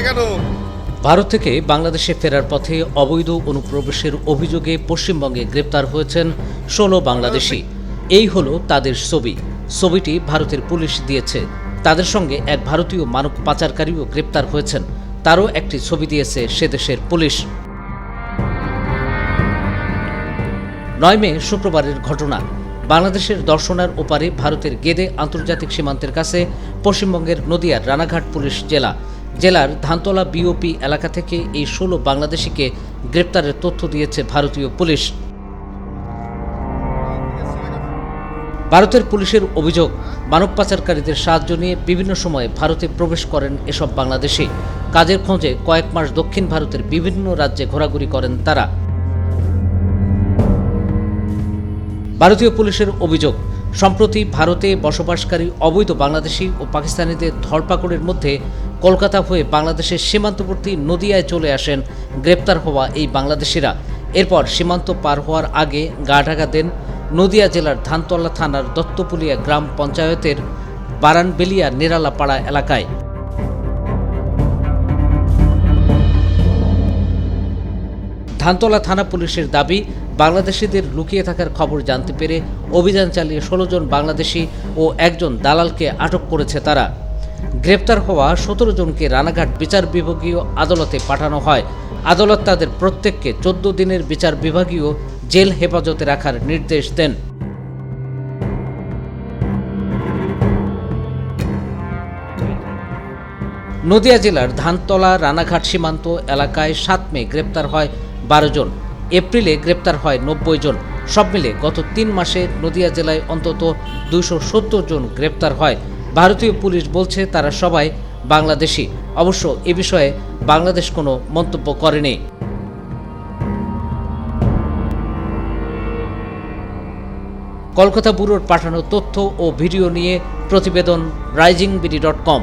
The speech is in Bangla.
কেন? ভারত থেকে বাংলাদেশে ফেরার পথে অবৈধ অনুপ্রবেশের অভিযোগে পশ্চিমবঙ্গে গ্রেপ্তার হয়েছেন ষোলো বাংলাদেশি। এই হলো তাদের ছবি। ছবিটি ভারতের পুলিশ দিয়েছে। তাদের সঙ্গে এক ভারতীয় মানব পাচারকারীও গ্রেপ্তার হয়েছেন। তারও একটি ছবি দিয়েছে সে দেশের পুলিশ। নয় মে শুক্রবারের ঘটনা। বাংলাদেশের দর্শনার ওপারে ভারতের গেদে আন্তর্জাতিক সীমান্তের কাছে পশ্চিমবঙ্গের নদিয়ার রানাঘাট পুলিশ জেলা। জেলার ধানতলা বিওপি এলাকা থেকে এই ষোলো বাংলাদেশিকে গ্রেপ্তারের তথ্য দিয়েছে ভারতীয় পুলিশ। ভারতের পুলিশের অভিযোগ, মানব পাচারকারীদের সাহায্য নিয়ে বিভিন্ন সময়ে ভারতে প্রবেশ করেন এসব বাংলাদেশি। কাজের খোঁজে কয়েক মাস দক্ষিণ ভারতের বিভিন্ন রাজ্যে ঘোরাঘুরি করেন তারা। ভারতীয় পুলিশের অভিযোগ সম্প্রতি ভারতে বসবাসকারী অবৈধ বাংলাদেশি ও পাকিস্তানিদের ধরপাকড়ের মধ্যে কলকাতা হয়ে বাংলাদেশের সীমান্তবর্তী নদিয়ায় চলে আসেন গ্রেপ্তার হওয়া এই বাংলাদেশিরা। এরপর সীমান্ত পার হওয়ার আগে গা ঢাকা দেন নদিয়া জেলার ধানতলা থানার দত্তপুলিয়া গ্রাম পঞ্চায়েতের বারানবেলিয়া নিরালাপাড়া এলাকায়। ধানতলা থানা পুলিশের দাবি, বাংলাদেশিদের লুকিয়ে থাকার খবর জানতে পেরে অভিযান চালিয়ে ষোলো জন বাংলাদেশি ও একজন দালালকে আটক করেছে তারা। গ্রেপ্তার হওয়া সতেরো জনকে রানাঘাট বিচার বিভাগীয় আদালতে পাঠানো হয়। আদালত তাদের প্রত্যেককে চোদ্দ দিনের বিচার বিভাগীয় জেল হেফাজতে রাখার নির্দেশ দেন। নদিয়া জেলার ধানতলা রানাঘাট সীমান্ত এলাকায় সাত মে গ্রেপ্তার হয় বারো জন। এপ্রিলে গ্রেপ্তার হয় নব্বই জন। সব মিলে গত তিন মাসে নদিয়া জেলায় অন্তত দুশো সত্তর জন গ্রেপ্তার হয়। ভারতীয় পুলিশ বলছে তারা সবাই বাংলাদেশি। অবশ্য এ বিষয়ে বাংলাদেশ কোনো মন্তব্য করেনি। কলকাতা ব্যুরোর পাঠানো তথ্য ও ভিডিও নিয়ে প্রতিবেদন Rising BD dot com.